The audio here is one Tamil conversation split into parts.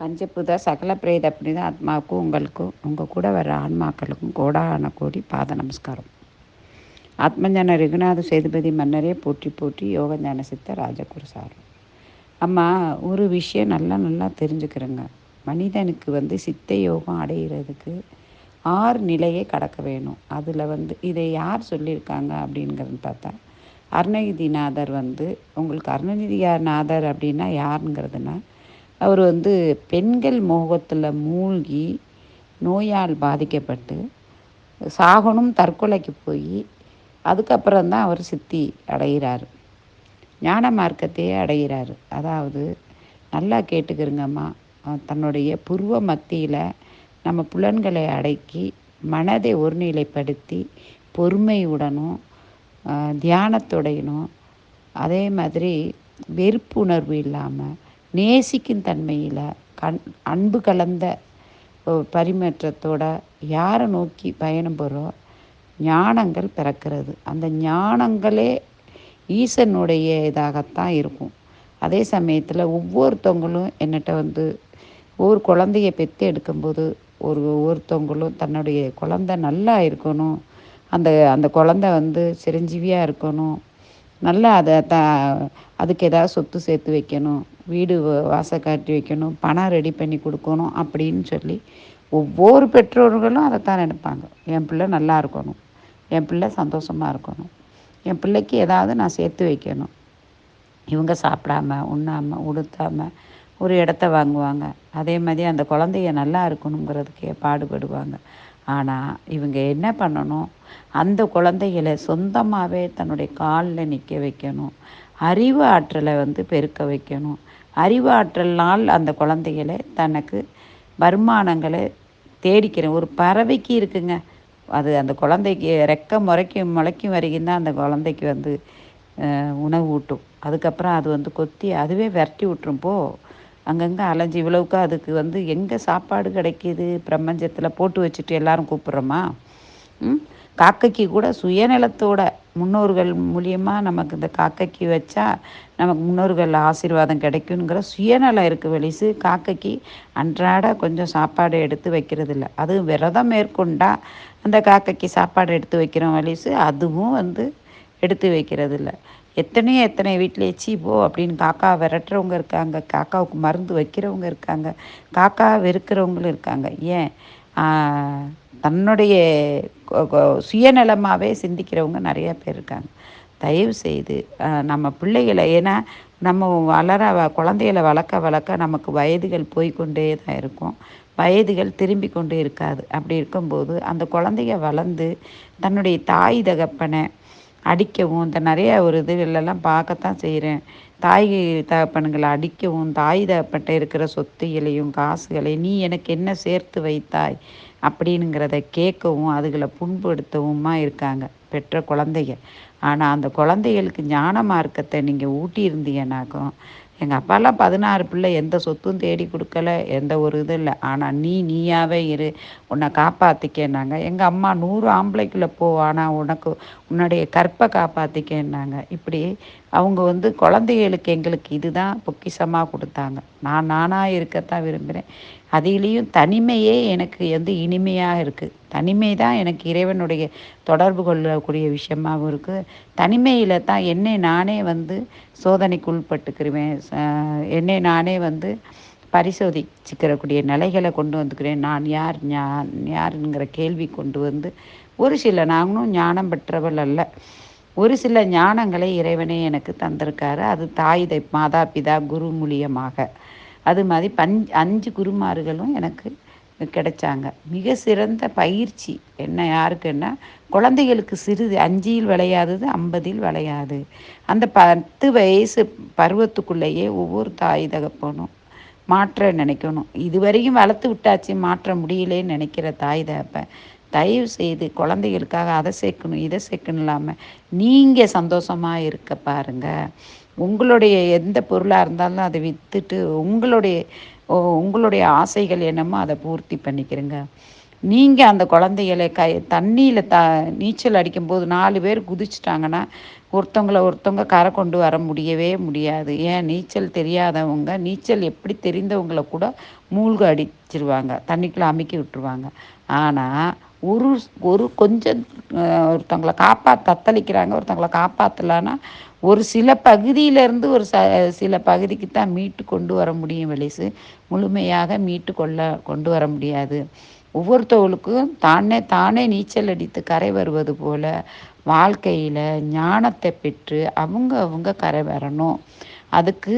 பஞ்சபூத சகல பிரேத புனித ஆத்மாவுக்கும் உங்களுக்கும் உங்கள் கூட வர ஆன்மாக்களுக்கும் கோடான கோடி பாத நமஸ்காரம். ஆத்மஞான ரகுநாத சேதுபதி மன்னரே போற்றி போற்றி யோக ஞான சித்த ராஜகுரு சார். அம்மா ஒரு விஷயம் நல்லா நல்லா தெரிஞ்சுக்கிறேங்க. மனிதனுக்கு வந்து சித்த யோகம் அடைகிறதுக்கு ஆறு நிலையை கடக்க வேணும். அதில் வந்து இதை யார் சொல்லியிருக்காங்க அப்படிங்கிறது பார்த்தா அருணகிரிநாதர் வந்து உங்களுக்கு அருணகிரிநாதர் அப்படின்னா யாருங்கிறதுனா அவர் வந்து பெண்கள் மோகத்தில் மூழ்கி நோயால் பாதிக்கப்பட்டு சாகனும் தற்கொலைக்கு போய் அதுக்கப்புறம் தான் அவர் சித்தி அடைகிறார். ஞான மார்க்கத்தையே அடைகிறார். அதாவது நல்லா கேட்டுக்கிறங்கம்மா. தன்னுடைய புருவ மத்தியில் நம்ம புலன்களை அடக்கி மனதை ஒருநிலைப்படுத்தி பொறுமையுடனும் தியானத்துடையணும் அதே மாதிரி வெறுப்புணர்வு இல்லாமல் நேசிக்கும் தன்மையில் கண் அன்பு கலந்த பரிமாற்றத்தோட யாரை நோக்கி பயணம் போகிறோம் ஞானங்கள் பிறக்கிறது. அந்த ஞானங்களே ஈசனுடைய இதாகத்தான் இருக்கும். அதே சமயத்தில் ஒவ்வொருத்தவங்களும் என்னட்ட வந்து ஒரு குழந்தைய பெற்று எடுக்கும்போது ஒரு ஒவ்வொருத்தவங்களும் தன்னுடைய குழந்த நல்லா இருக்கணும். அந்த அந்த குழந்த வந்து சிரஞ்சீவியாக இருக்கணும். நல்லா அதை த அதுக்கு ஏதாவது சொத்து சேர்த்து வைக்கணும். வீடு வாசல் காட்டி வைக்கணும் பணம் ரெடி பண்ணி கொடுக்கணும் அப்படின்னு சொல்லி ஒவ்வொரு பெற்றோர்களும் அதைத்தான் நினைப்பாங்க. என் பிள்ளை நல்லா இருக்கணும். என் பிள்ளை சந்தோஷமாக இருக்கணும். என் பிள்ளைக்கு ஏதாவது நான் சேர்த்து வைக்கணும். இவங்க சாப்பிடாம உண்ணாமல் உடுத்தாமல் ஒரு இடத்த வாங்குவாங்க. அதே மாதிரி அந்த குழந்தைய நல்லா இருக்கணுங்கிறதுக்கே பாடுபடுவாங்க. ஆனால் இவங்க என்ன பண்ணணும்? அந்த குழந்தைகளை சொந்தமாகவே தன்னுடைய காலில் நிற்க வைக்கணும். அறிவு ஆற்றலை வந்து பெருக்க வைக்கணும். அறிவு ஆற்றல்னால் அந்த குழந்தைகளை தனக்கு வருமானங்களை தேடிக்கிறேன். ஒரு பறவைக்கு இருக்குங்க. அது அந்த குழந்தைக்கு ரெக்க முறைக்கும் முளைக்கும் வரைக்கும் தான் அந்த குழந்தைக்கு வந்து உணவு ஊட்டும். அதுக்கப்புறம் அது வந்து கொத்தி அதுவே விரட்டி விட்டுரும். போ அங்கங்கே அலைஞ்சி இவ்வளவுக்கு அதுக்கு வந்து எங்கே சாப்பாடு கிடைக்கிது? பிரபஞ்சத்தில் போட்டு வச்சுட்டு எல்லாரும் கூப்பிட்றோமா? ம்? காக்கைக்கு கூட சுயநலத்தோட முன்னோர்கள் மூலியமாக நமக்கு இந்த காக்கைக்கு வச்சா நமக்கு முன்னோர்கள் ஆசீர்வாதம் கிடைக்குங்கிற சுயநலம் இருக்குது வெளிசு காக்கைக்கு அன்றாட கொஞ்சம் சாப்பாடு எடுத்து வைக்கிறது இல்லை அதுவும் விரதம் மேற்கொண்டால் அந்த காக்கைக்கு சாப்பாடு எடுத்து வைக்கிறோம் வெளிசு அதுவும் வந்து எடுத்து வைக்கிறது இல்லை எத்தனையோ எத்தனை வீட்டில் சீப்போ போ அப்படின்னு காக்கா விரட்டுறவங்க இருக்காங்க. காக்காவுக்கு மருந்து வைக்கிறவங்க இருக்காங்க. காக்கா வெறுக்கிறவங்களும் இருக்காங்க. ஏன்? தன்னுடைய சுயநலமாகவே சிந்திக்கிறவங்க நிறைய பேர் இருக்காங்க. தயவு செய்து நம்ம பிள்ளைகளை ஏன்னா நம்ம வளர குழந்தைகளை வளர்க்க வளர்க்க நமக்கு வயதுகள் போய்கொண்டே தான் இருக்கும். வயதுகள் திரும்பி கொண்டே இருக்காது. அப்படி இருக்கும்போது அந்த குழந்தைய வளர்ந்து தன்னுடைய தாய் தகப்பனை அடிக்கவும் இந்த நிறைய ஒரு இதுகளெல்லாம் பார்க்கத்தான் செய்கிறேன் தாய் தகப்பனுங்களை அடிக்கவும் தாய் தகப்பட்ட இருக்கிற சொத்துகளையும் காசுகளையும் நீ எனக்கு என்ன சேர்த்து வைத்தாய்? அப்படினுங்கிறத கேட்கவும் அதுகளை புண்படுத்தவுமா இருக்காங்க பெற்ற குழந்தைங்க ஆனால் அந்த குழந்தைகளுக்கு ஞான மார்க்கத்தை நீங்கள் ஊட்டியிருந்தீங்கன்னாக்கும் எங்கள் அப்பாலாம் பதினாறு பிள்ளை எந்த சொத்தும் தேடி கொடுக்கல எந்த ஒரு இதுவும் இல்லை. ஆனால் நீ நீயாவே இரு. உன்னை காப்பாற்றிக்கன்னாங்க எங்கள் அம்மா நூறு ஆம்பளைக்குள்ளே போ ஆனால் உனக்கு உன்னுடைய கற்பை காப்பாற்றிக்கேன்னாங்க இப்படி அவங்க வந்து குழந்தைகளுக்கு எங்களுக்கு இதுதான் பொக்கிஷமாக கொடுத்தாங்க. நான் நானாக இருக்கத்தான் விரும்புகிறேன் அதிலையும் தனிமையே எனக்கு வந்து இனிமையாக இருக்குது தனிமை தான் எனக்கு இறைவனுடைய தொடர்பு கொள்ளக்கூடிய விஷயமாகவும் இருக்குது தனிமையில் தான் என்னை நானே வந்து சோதனைக்கு உள்பட்டுக்கிருவேன் என்னை நானே வந்து பரிசோதிச்சுக்கிறக்கூடிய நிலைகளை கொண்டு வந்துக்கிறேன். நான் யார் ஞான் யாருங்கிற கேள்வி கொண்டு வந்து ஒரு சில நாங்களும் ஞானம் பெற்றவள் அல்ல. ஒரு சில ஞானங்களை இறைவனே எனக்கு தந்திருக்காரு. அது தாய் தை மாதா பிதா குரு மூலியமாக. அது மாதிரி பஞ் அஞ்சு குருமார்களும் எனக்கு கிடைச்சாங்க. மிக சிறந்த பயிற்சி என்ன யாருக்குன்னா குழந்தைகளுக்கு சிறிது அஞ்சியில் விளையாதது ஐம்பதில் விளையாது. அந்த பத்து வயசு பருவத்துக்குள்ளேயே ஒவ்வொரு தாய் தகப்பனும் மாற்ற நினைக்கணும். இதுவரையும் வளர்த்து விட்டாச்சு மாற்ற முடியலேன்னு நினைக்கிற தாய் தகப்பன் தயவு செய்து குழந்தைகளுக்காக அதை சேர்க்கணும் இதை சேர்க்கணும் இல்லாமல் நீங்கள் சந்தோஷமாக இருக்க பாருங்கள் உங்களுடைய எந்த பொருளாக இருந்தாலும் அதை விற்றுட்டு உங்களுடைய உங்களுடைய ஆசைகள் என்னமோ அதை பூர்த்தி பண்ணிக்கிறேங்க. நீங்கள் அந்த குழந்தைகளை கை தண்ணியில் த நீச்சல் அடிக்கும்போது நாலு பேர் குதிச்சிட்டாங்கன்னா ஒருத்தவங்கள ஒருத்தவங்க கரை கொண்டு வர முடியவே முடியாது. ஏன்? நீச்சல் தெரியாதவங்க நீச்சல் எப்படி தெரிந்தவங்கள கூட மூழ்க அடிச்சிருவாங்க. தண்ணிக்குள்ளே அமுக்கி விட்டுருவாங்க. ஆனால் ஒரு ஒரு கொஞ்சம் ஒருத்தவங்கள காப்பா தத்தளிக்கிறாங்க ஒருத்தவங்கள காப்பாற்றலான்னா ஒரு சில பகுதியிலேருந்து ஒரு ச சில பகுதிக்கு தான் மீட்டு கொண்டு வர முடியும் வெளிசு முழுமையாக மீட்டு கொள்ள கொண்டு வர முடியாது. ஒவ்வொருத்தவளுக்கும் தானே தானே நீச்சல் அடித்து கரை வருவது போல வாழ்க்கையில் ஞானத்தை பெற்று அவங்க அவங்க கரை வரணும். அதுக்கு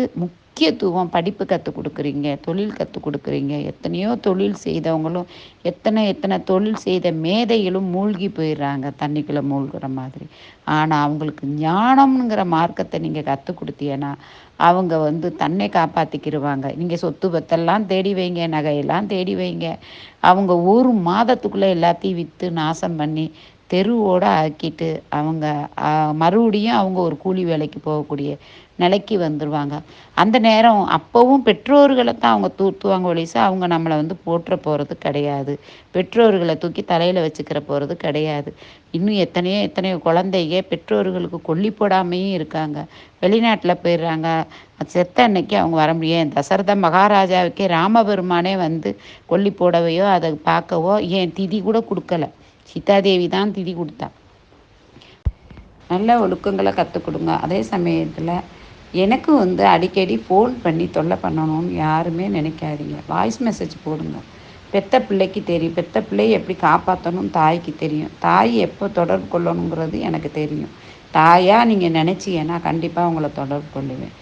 முக்கியத்துவம் படிப்பு கற்றுக் கொடுக்குறீங்க தொழில் கற்றுக் கொடுக்குறீங்க எத்தனையோ தொழில் செய்தவங்களும் எத்தனை எத்தனை தொழில் செய்த மேதைகளும் மூழ்கி போயிடுறாங்க தண்ணிக்குள்ளே மூழ்கிற மாதிரி. ஆனால் அவங்களுக்கு ஞானம்ங்கிற மார்க்கத்தை நீங்கள் கற்றுக் கொடுத்தீங்கன்னா அவங்க வந்து தன்னை காப்பாற்றிக்கிடுவாங்க நீங்கள் சொத்து பத்தெல்லாம் தேடி வைங்க நகையெல்லாம் தேடி வைங்க. அவங்க ஒரு மாதத்துக்குள்ளே எல்லாத்தையும் விற்று நாசம் பண்ணி தெருவோடு ஆக்கிட்டு அவங்க மறுபடியும் அவங்க ஒரு கூலி வேலைக்கு போகக்கூடிய நிலைக்கு வந்துடுவாங்க அந்த நேரம் அப்போவும் பெற்றோர்களை தான் அவங்க தூத்துவாங்க ஒழிசா அவங்க நம்மளை வந்து போற்ற போகிறது கிடையாது. பெற்றோர்களை தூக்கி தலையில் வச்சுக்கிற போகிறது கிடையாது. இன்னும் எத்தனையோ எத்தனையோ குழந்தைங்க பெற்றோர்களுக்கு கொல்லி போடாமையும் இருக்காங்க. வெளிநாட்டில் போயிடுறாங்க. செத்த அன்னைக்கு அவங்க வர முடியும் தசரத மகாராஜாவுக்கே ராமபெருமானே வந்து கொல்லி போடவையோ அதை பார்க்கவோ ஏன் திதி கூட கொடுக்கல. சீதாதேவி தான் திதி கொடுத்தா. நல்ல ஒழுக்கங்களை கற்றுக் கொடுங்க அதே சமயத்தில் எனக்கு வந்து அடிக்கடி ஃபோன் பண்ணி தொல்லை பண்ணணும்னு யாருமே நினைக்காதீங்க. வாய்ஸ் மெசேஜ் போடுங்க. பெத்த பிள்ளைக்கு தெரியும். பெத்த பிள்ளையை எப்படி காப்பாற்றணும் தாய்க்கு தெரியும். தாய் எப்போ தொடர்பு கொள்ளணுங்கிறது எனக்கு தெரியும். தாயாக நீங்கள் நினச்சிங்கன்னா கண்டிப்பாக உங்களை தொடர்பு கொள்ளுவேன்.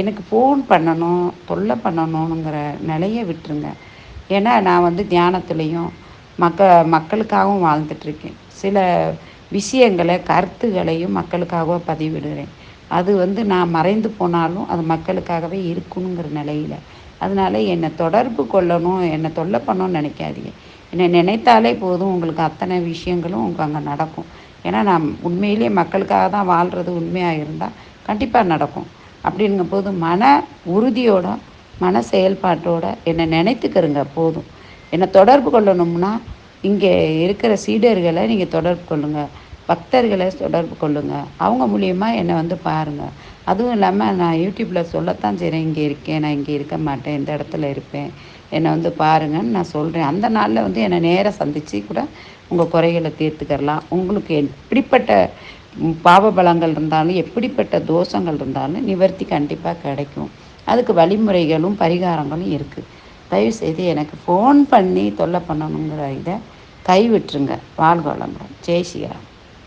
எனக்கு ஃபோன் பண்ணணும் தொல்லை பண்ணணுங்கிற நிலையை விட்டுருங்க. ஏன்னா நான் வந்து தியானத்துலேயும் மக்க மக்களுக்காகவும் வாழ்ந்துட்டுருக்கேன். சில விஷயங்களை கருத்துகளையும் மக்களுக்காக பதிவிடுகிறேன். அது வந்து நான் மறைந்து போனாலும் அது மக்களுக்காகவே இருக்கணுங்கிற நிலையில். அதனால என்னை தொடர்பு கொள்ளணும் என்னை தொல்லை பண்ணணும்னு நினைக்காதீங்க. என்னை நினைத்தாலே போதும் உங்களுக்கு அத்தனை விஷயங்களும் உங்களுக்கு அங்கே நடக்கும். ஏன்னா நான் உண்மையிலேயே மக்களுக்காக தான் வாழ்கிறது உண்மையாக இருந்தால் கண்டிப்பாக நடக்கும். அப்படிங்கும்போது மன உறுதியோட மன செயல்பாட்டோட என்னை நினைத்துக்கிறங்க போதும். என்னை தொடர்பு கொள்ளணும்னா இங்கே இருக்கிற சீடர்களை நீங்கள் தொடர்பு கொள்ளுங்கள் பக்தர்களை தொடர்பு கொள்ளுங்கள் அவங்க மூலியமாக என்னை வந்து பாருங்கள் அதுவும் இல்லாமல் நான் யூடியூப்பில் சொல்லத்தான் செய்கிறேன் இங்கே இருக்கேன். நான் இங்கே இருக்க மாட்டேன். இந்த இடத்துல இருப்பேன். என்னை வந்து பாருங்கன்னு நான் சொல்கிறேன் அந்த நாளில் வந்து என்னை நேராக சந்தித்து கூட உங்கள் குறைகளை தீர்த்துக்கிறலாம். உங்களுக்கு எப்படிப்பட்ட பாவ பலங்கள் இருந்தாலும் எப்படிப்பட்ட தோஷங்கள் இருந்தாலும் நிவர்த்தி கண்டிப்பாக கிடைக்கும். அதுக்கு வழிமுறைகளும் பரிகாரங்களும் இருக்குது தயவுசெய்து எனக்கு ஃபோன் பண்ணி தொல்லை பண்ணணுங்கிற இதை கைவிட்டுருங்க. வாழ்க வளமுடன். ஜெய் ஸ்ரீராம்.